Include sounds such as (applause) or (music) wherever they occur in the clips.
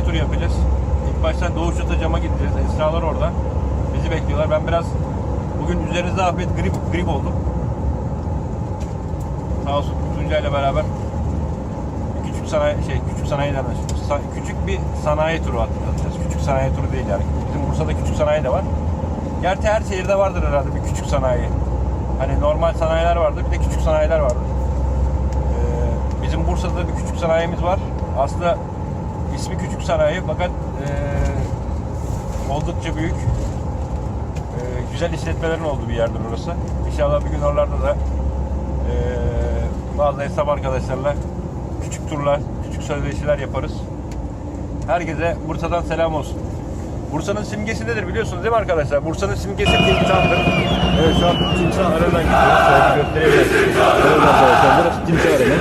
sanayi turu yapacağız. İlk başta Doğuş Atacam'a gideceğiz. Esralar orada. Bizi bekliyorlar. Ben biraz bugün üzerinizde afiyet grip, grip oldum. Sağ olsun ile beraber küçük sanayi şey küçük sanayiden sa- küçük bir sanayi turu atacağız. Küçük sanayi turu değil yani. Bizim Bursa'da küçük sanayi de var. Gerçi her şehirde vardır herhalde bir küçük sanayi. Hani normal sanayiler vardır, bir de küçük sanayiler vardır. Ee, bizim Bursa'da da bir küçük sanayimiz var. Aslında ismi küçük sanayi fakat ee, oldukça büyük. Ee, güzel işletmelerin olduğu bir yerdir orası. İnşallah bir gün oralarda da ee, bazı esnaf arkadaşlarla küçük turlar, küçük söyleşiler yaparız. Herkese Bursa'dan selam olsun. Bursa'nın simgesi nedir biliyorsunuz değil mi arkadaşlar? Bursa'nın simgesi timsahdır. Evet şu an timsah arena'dan gidiyoruz. Şöyle bir gösterebilirsiniz. Evet arkadaşlar burası timsah arena.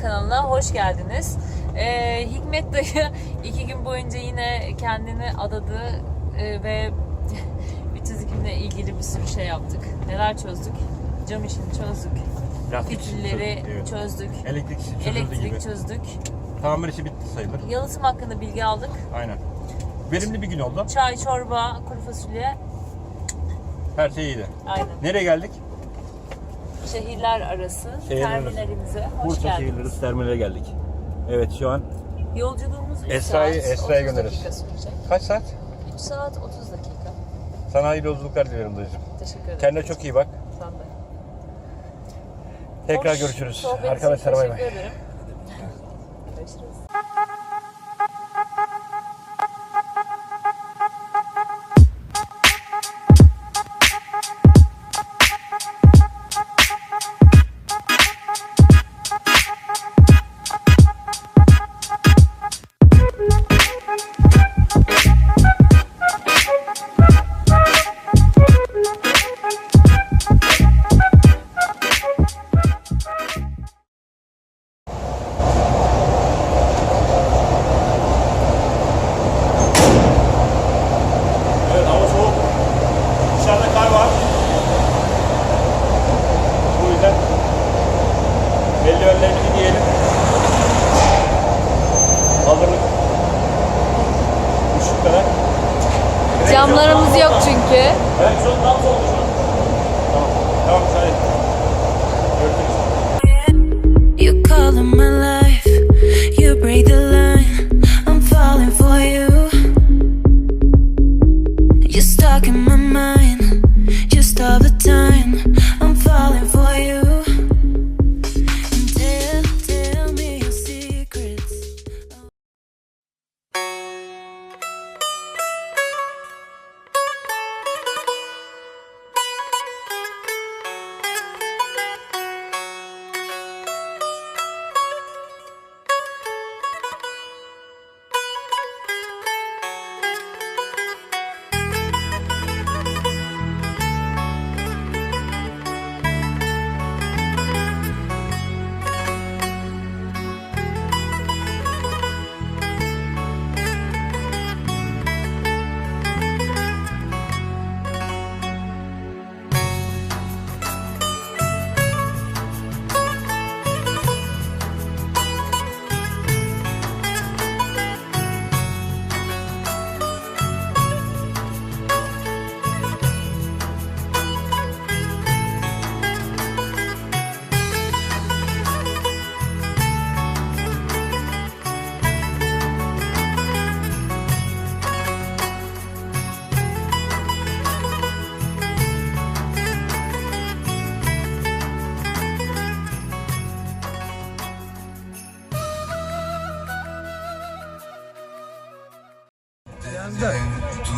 Kanalına hoş geldiniz. Ee, Hikmet Dayı (laughs) iki gün boyunca yine kendini adadı e, ve (laughs) bütüzükümle ilgili bir sürü şey yaptık. Neler çözdük? Cam işini çözdük. Lastik çözdük, evet. çözdük. Elektrik işi çözüldü Elektrik gibi. çözdük. Tamir işi bitti sayılır. Yalıtım hakkında bilgi aldık. Aynen. Verimli bir gün oldu. Çay, çorba, kuru fasulye. Her şey iyiydi. Aynen. Nereye geldik? Şehirler arası Şehirler terminalimize hoş Bursa geldiniz. Şehirleri Terminal'e geldik. Evet şu an Yolculuğumuz 3 Esra'yı- saat Esra'ya 30 göndeririz. dakika sürecek. kaç saat? 3 saat 30 dakika. Sana hayırlı yolculuklar dilerim dayıcım. Teşekkür ederim. Kendine çok iyi bak. Sen de. Tekrar Hoş görüşürüz. sohbet için Arkadaşlar bay bay. Teşekkür ederim. Camlarımız yok çünkü. Ben şu an tam solda şu an. Tamam. Tamam. Görüşürüz. You in my life, you break the line.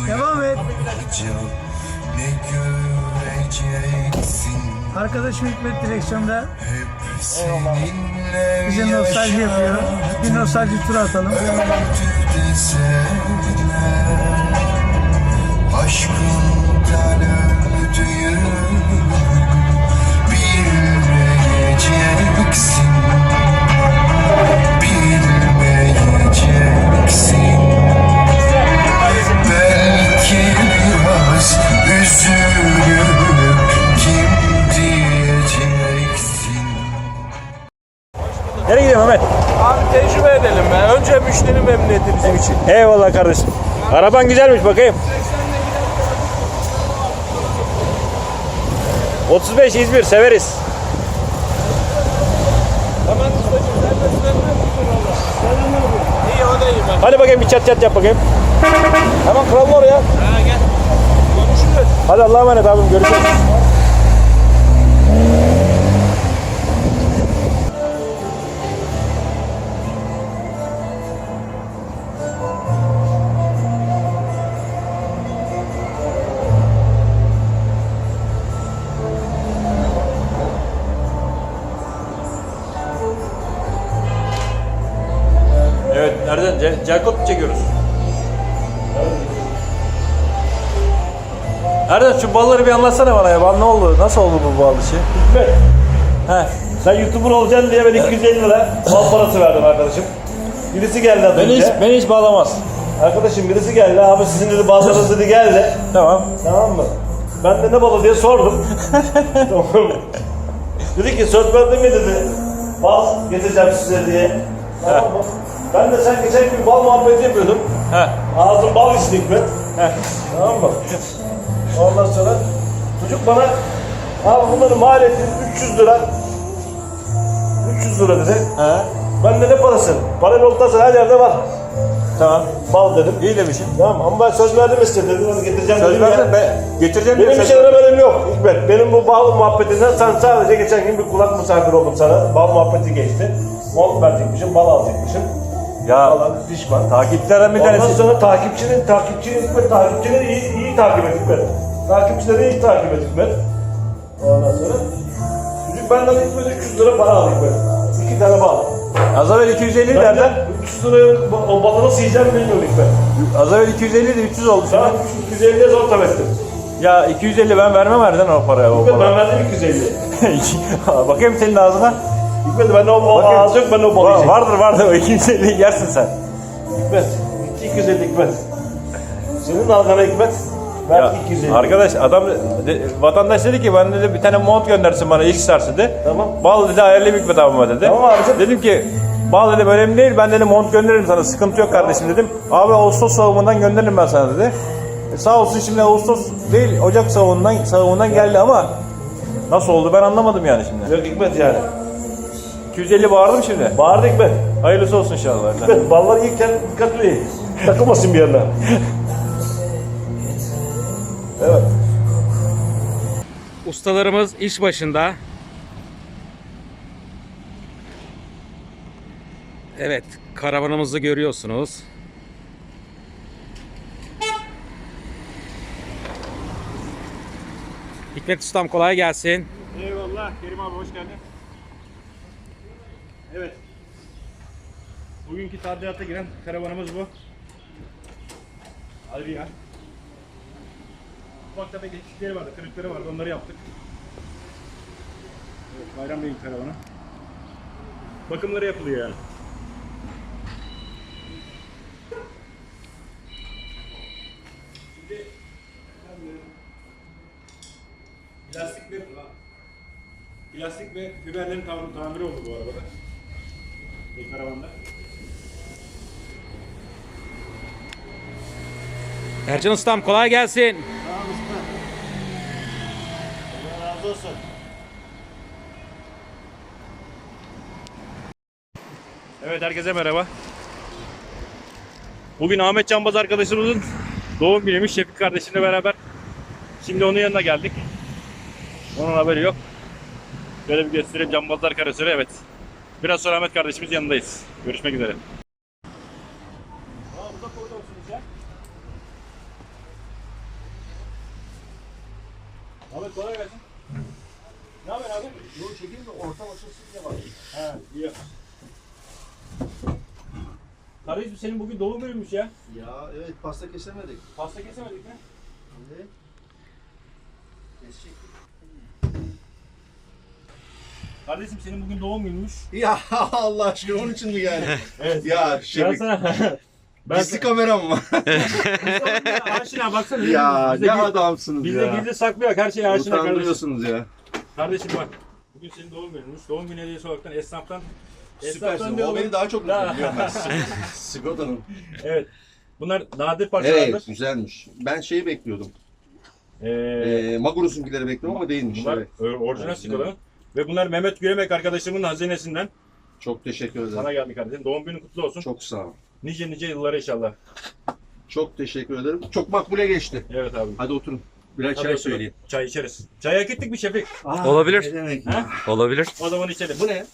Devam et. Ne göreceksin Arkadaşım Hikmet direksiyonda bize nostalji yapıyor. Bir nostalji turu atalım. Aşkından öldüğüm Abi tecrübe edelim be. Önce müşteri memnuniyeti bizim için. Eyvallah kardeşim. Araban güzelmiş bakayım. 35 İzmir severiz. Hemen ustacığım sen de valla? İyi o da iyi ben. Hadi bakayım bir çat çat yap bakayım. Hemen kralım oraya. Ha gel. Konuşuruz. Hadi Allah'a emanet abim görüşürüz. Ce- Cerkot mu çekiyoruz? Erdem şu balları bir anlatsana bana ya. Bal ne oldu? Nasıl oldu bu bal işi? Hikmet, He. sen YouTuber olacaksın diye ben 250 lira bal parası verdim arkadaşım. Birisi geldi az Beni hiç, önce. beni hiç bağlamaz. Arkadaşım birisi geldi, abi sizin dedi ballarınız dedi geldi. Tamam. Tamam mı? Ben de ne balı diye sordum. (laughs) tamam mı? Dedi ki söz verdin mi dedi. Bal getireceğim size diye. Tamam mı? Ben de sen geçen gün bal muhabbeti yapıyordum. He. Ağzım bal içti Hikmet. Tamam mı? Ondan sonra çocuk bana abi bunların maliyeti 300 lira. 300 lira dedi. He. Ben de ne parası? Para noktası her yerde var. Tamam. Bal dedim. İyi demişsin. Tamam ama ben söz verdim size dedim onu getireceğim Söz dedim ya. Ben getireceğim Benim bir şeylere benim yok Hikmet. Benim bu bal muhabbetinden sen sadece geçen gün bir kulak misafir oldum sana. Bal muhabbeti geçti. Mont verecekmişim, bal alacakmışım. Ya Falan pişman. takipçilerden bir Ondan tanesi. sonra takipçinin, takipçinin Hikmet, takipçileri iyi, iyi takip et Hikmet. Takipçileri iyi takip et Hikmet. Ondan sonra çocuk benden Hikmet 300 lira para aldı Hikmet. İki tane bal. Az evvel 250 Ben nereden? de 300 liraya o balı nasıl yiyeceğim bilmiyorum Hikmet. Az evvel 250 de 300 oldu Ben şimdi. 250'ye zor tam ettim. Ya 250 ben vermem Erden o paraya o Hikmet ben paraya. verdim 250. (laughs) Bakayım senin ağzına. Hikmet ben o, o Bakayım. ağzı yok ben o balı yiyeceğim. vardır vardır o 250 yersin sen. Hikmet. 250 Hikmet. Senin ağzına Hikmet. Ver Ya, 250. arkadaş adam de- vatandaş dedi ki ben dedi bir tane mont göndersin bana ilk stars dedi. Tamam. Bal dedi ayarlayayım Hikmet abime dedi. Tamam abicim. Dedim ki bal dedim önemli değil ben dedim mont gönderirim sana sıkıntı yok kardeşim dedim. Abi Ağustos savunundan gönderirim ben sana dedi. E, sağ olsun şimdi Ağustos değil Ocak savunundan, savunundan geldi ama nasıl oldu ben anlamadım yani şimdi. Yok Hikmet yani. 250 bağırdım şimdi. Bağırdı Hikmet. Hayırlısı olsun inşallah. Hikmet (laughs) ballar yiyken dikkatli ye. Takılmasın bir yerine. (laughs) Evet. Ustalarımız iş başında. Evet, karavanımızı görüyorsunuz. Hikmet Ustam kolay gelsin. Eyvallah Kerim abi hoş geldin. Evet. Bugünkü tadilata giren karavanımız bu. Adrian. Ufak tefek eksikleri vardı, kırıkları vardı. Onları yaptık. Evet, Bayram Bey'in karavanı. Bakımları yapılıyor yani. Şimdi plastik ve plastik ve fiberlerin tamir, tamiri oldu bu arabada. Karavanda. Ercan Ustam kolay gelsin. Razı olsun. Evet herkese merhaba. Bugün Ahmet Canbaz arkadaşımızın doğum günüymüş Şefik kardeşimle beraber. Şimdi onun yanına geldik. Onun haberi yok. Böyle bir göstereyim Canbazlar Karasörü evet. Biraz sonra Ahmet kardeşimiz yanındayız. Görüşmek üzere. Ahmet kolay gelsin. Ne haber abi? Yol çekeyim de ortam açılsın diye bak. He iyi yapmışsın. Kardeşim senin bugün doğum günüymüş ya. Ya evet pasta kesemedik. Pasta kesemedik mi? Evet. Kesecek. Kardeşim senin bugün doğum günüymüş. (laughs) Ya Allah aşkına onun için mi yani? Evet. ya Ben Şefik. sana... (laughs) ben Gizli kameram mı? sana... (laughs) Aşina baksana. ya bizde, ne adamsınız Bizde ya. gizli saklı yok. Her şey aşina kardeşim. Ya. Kardeşim bak. Bugün senin doğum gününmüş. Doğum günü hediyesi olarak esnaftan Süpersin. O beni daha çok mutlu ediyor ben. Sigortanın. Evet. Bunlar nadir parçalardır. Evet güzelmiş. Ben şeyi bekliyordum. Ee, Ee, Magurus'unkileri bekliyorum ama değilmiş. bunlar Evet. or- orijinal Skoda. Ve bunlar Mehmet Gülemek arkadaşımın hazinesinden Çok teşekkür ederim. sana geldi kardeşim. Doğum günün kutlu olsun. Çok sağ ol. Nice nice yıllara inşallah. Çok teşekkür ederim. Çok makbule geçti. Evet abi. Hadi oturun. Hadi çay oturun. söyleyeyim. Çay içeriz. Çay hak ettik mi Şefik? Aa, Olabilir. Ne demek? Ha? Olabilir. O zaman içelim. Bu ne?